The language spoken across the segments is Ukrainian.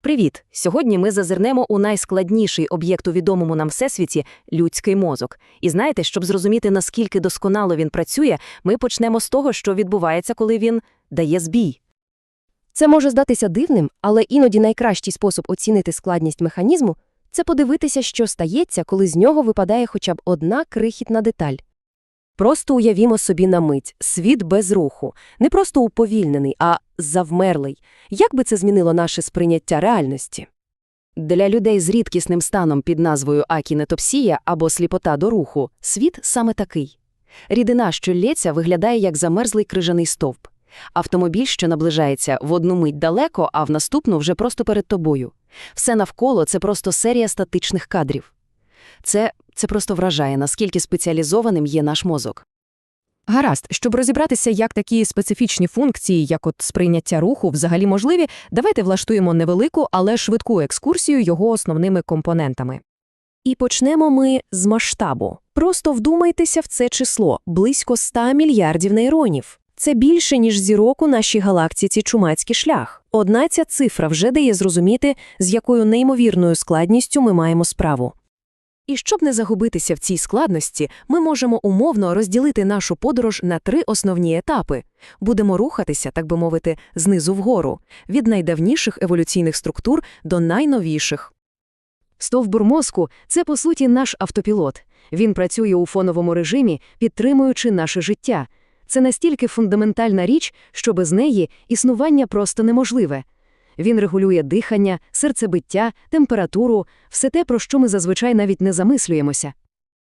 Привіт! Сьогодні ми зазирнемо у найскладніший об'єкт у відомому нам всесвіті людський мозок. І знаєте, щоб зрозуміти, наскільки досконало він працює, ми почнемо з того, що відбувається, коли він дає збій. Це може здатися дивним, але іноді найкращий спосіб оцінити складність механізму це подивитися, що стається, коли з нього випадає хоча б одна крихітна деталь. Просто уявімо собі на мить світ без руху, не просто уповільнений, а завмерлий. Як би це змінило наше сприйняття реальності? Для людей з рідкісним станом під назвою акінетопсія або сліпота до руху світ саме такий. Рідина, що лється, виглядає як замерзлий крижаний стовп. Автомобіль, що наближається в одну мить далеко, а в наступну вже просто перед тобою. Все навколо це просто серія статичних кадрів. Це, це просто вражає, наскільки спеціалізованим є наш мозок. Гаразд, щоб розібратися, як такі специфічні функції, як от сприйняття руху, взагалі можливі, давайте влаштуємо невелику, але швидку екскурсію його основними компонентами. І почнемо ми з масштабу. Просто вдумайтеся в це число – близько 100 мільярдів нейронів. Це більше, ніж зірок у нашій галактиці Чумацький шлях. Одна ця цифра вже дає зрозуміти, з якою неймовірною складністю ми маємо справу. І щоб не загубитися в цій складності, ми можемо умовно розділити нашу подорож на три основні етапи. Будемо рухатися, так би мовити, знизу вгору, від найдавніших еволюційних структур до найновіших. Стовбур мозку – це, по суті, наш автопілот. Він працює у фоновому режимі, підтримуючи наше життя. Це настільки фундаментальна річ, що без неї існування просто неможливе. Він регулює дихання, серцебиття, температуру, все те, про що ми зазвичай навіть не замислюємося.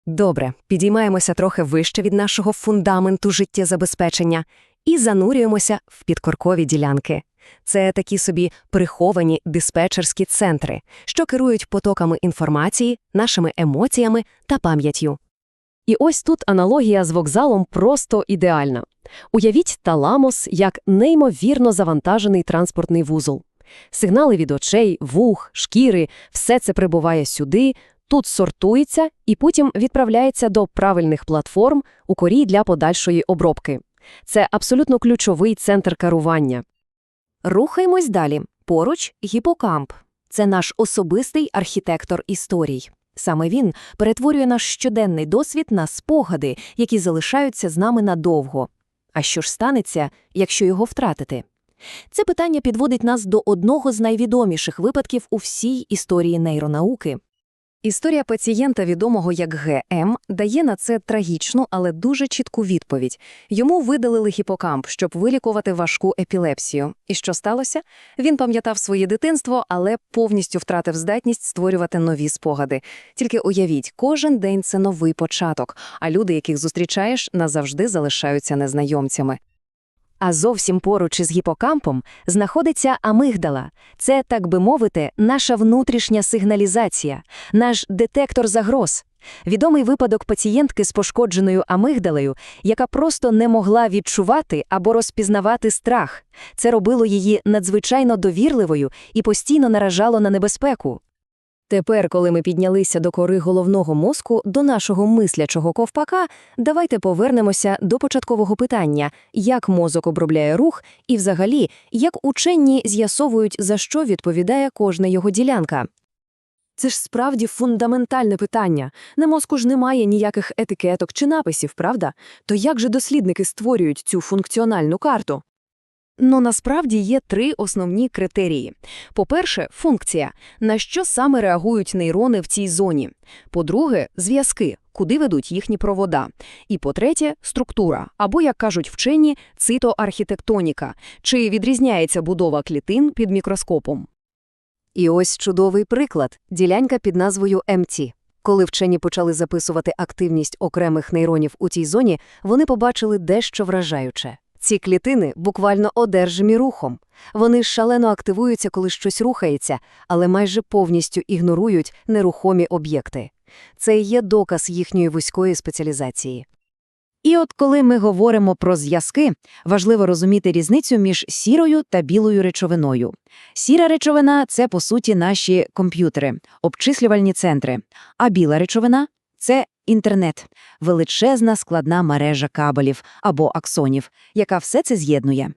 Добре, підіймаємося трохи вище від нашого фундаменту життєзабезпечення і занурюємося в підкоркові ділянки. Це такі собі приховані диспетчерські центри, що керують потоками інформації, нашими емоціями та пам'яттю. І ось тут аналогія з вокзалом просто ідеальна. Уявіть таламос як неймовірно завантажений транспортний вузол. Сигнали від очей, вух, шкіри – все це прибуває сюди, тут сортується і потім відправляється до правильних платформ у корі для подальшої обробки. Це абсолютно ключовий центр керування. Рухаємось далі. Поруч – гіпокамп. Це наш особистий архітектор історій. Саме він перетворює наш щоденний досвід на спогади, які залишаються з нами надовго. А що ж станеться, якщо його втратити? Це питання підводить нас до одного з найвідоміших випадків у всій історії нейронауки. Історія пацієнта, відомого як ГМ, дає на це трагічну, але дуже чітку відповідь. Йому видалили гіпокамп, щоб вилікувати важку епілепсію. І що сталося? Він пам'ятав своє дитинство, але повністю втратив здатність створювати нові спогади. Тільки уявіть, кожен день це новий початок, а люди, яких зустрічаєш, назавжди залишаються незнайомцями. А зовсім поруч із гіпокампом знаходиться амигдала. Це, так би мовити, наша внутрішня сигналізація, наш детектор загроз. Відомий випадок пацієнтки з пошкодженою амигдалею, яка просто не могла відчувати або розпізнавати страх. Це робило її надзвичайно довірливою і постійно наражало на небезпеку. Тепер, коли ми піднялися до кори головного мозку, до нашого мислячого ковпака, давайте повернемося до початкового питання, як мозок обробляє рух і, взагалі, як учені з'ясовують, за що відповідає кожна його ділянка. Це ж справді фундаментальне питання. На мозку ж немає ніяких етикеток чи написів, правда? То як же дослідники створюють цю функціональну карту? Ну, насправді є три основні критерії. По-перше, функція, на що саме реагують нейрони в цій зоні. По-друге, зв'язки, куди ведуть їхні провода. І по-третє, структура, або, як кажуть вчені, цитоархітектоніка, чи відрізняється будова клітин під мікроскопом. І ось чудовий приклад – ділянька під назвою МТ. Коли вчені почали записувати активність окремих нейронів у цій зоні, вони побачили дещо вражаюче. Ці клітини буквально одержимі рухом. Вони шалено активуються, коли щось рухається, але майже повністю ігнорують нерухомі об'єкти. Це є доказ їхньої вузької спеціалізації. І от коли ми говоримо про зв'язки, важливо розуміти різницю між сірою та білою речовиною. Сіра речовина це, по суті, наші комп'ютери, обчислювальні центри, а біла речовина це інтернет, величезна складна мережа кабелів або аксонів, яка все це з'єднує.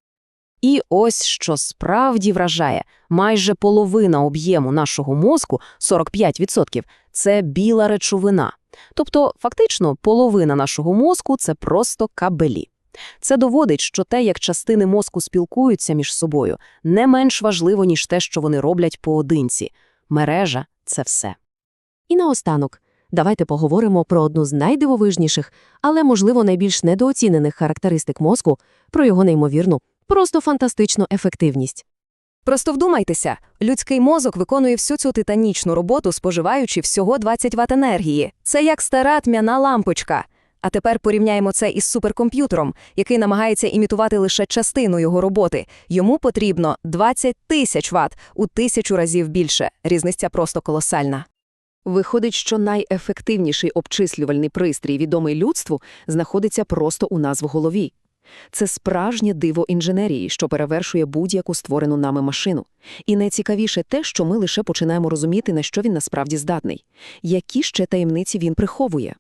І ось що справді вражає. Майже половина об'єму нашого мозку, 45%, це біла речовина. Тобто, фактично, половина нашого мозку – це просто кабелі. Це доводить, що те, як частини мозку спілкуються між собою, не менш важливо, ніж те, що вони роблять поодинці. Мережа – це все. І наостанок, давайте поговоримо про одну з найдивовижніших, але, можливо, найбільш недооцінених характеристик мозку, про його неймовірну, просто фантастичну ефективність. Просто вдумайтеся, людський мозок виконує всю цю титанічну роботу, споживаючи всього 20 Вт енергії. Це як стара тьмяна лампочка. А тепер порівняємо це із суперкомп'ютером, який намагається імітувати лише частину його роботи. Йому потрібно 20 тисяч Вт, у тисячу разів більше. Різниця просто колосальна. Виходить, що найефективніший обчислювальний пристрій, відомий людству, знаходиться просто у нас в голові. Це справжнє диво інженерії, що перевершує будь-яку створену нами машину. І найцікавіше те, що ми лише починаємо розуміти, на що він насправді здатний. Які ще таємниці він приховує.